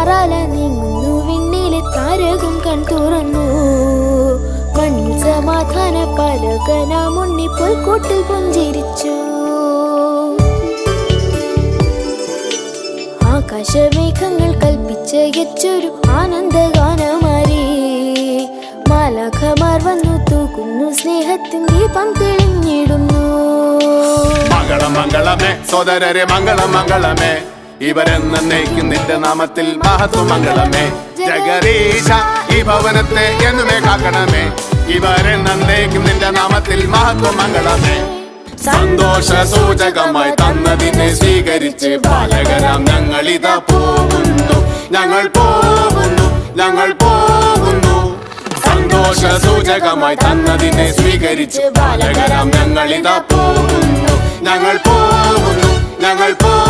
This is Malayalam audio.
താറാല നീങ്ങുന്നു വിണ്ണിലെ താരകം കൺ തുറന്നു. മണ്ണിൽ സമാധാന പലകന മുണ്ണി പുൽക്കൂട്ടിൽ പുഞ്ചിരിച്ചു. ആകാശമേഘങ്ങൾ കൽപ്പിച്ച യച്ചൊരു ആനന്ദഗാനമാരി. മാലാഖമാർ വന്നു തൂക്കുന്നു സ്നേഹത്തിൻ ദീപം തെളിഞ്ഞിടുന്നു. മംഗള മംഗളമേ സോദരരെ മംഗള മംഗളമേ. ഇവരെന്നേക്കും നിന്റെ നാമത്തിൽ മഹത്വമംഗളമേ ജഗദീശ ഈ ഭവനത്തെ എന്നുമേ കാക്കണമേ. ഇവരെന്നേക്കും നിന്റെ നാമത്തിൽ മഹത്വമംഗളമേ സന്തോഷ സൂചകമായി തന്നതിനെ സ്വീകരിച്ച് ബാലകരാം ഇതാ പോകുന്നു. ഞങ്ങൾ പോകുന്നു ഞങ്ങൾ പോകുന്നു. സന്തോഷ സൂചകമായി തന്നതിനെ സ്വീകരിച്ച് ബാലകരാം ഇതാ പോകുന്നു. ഞങ്ങൾ പോകുന്നു ഞങ്ങൾ പോകുന്നു.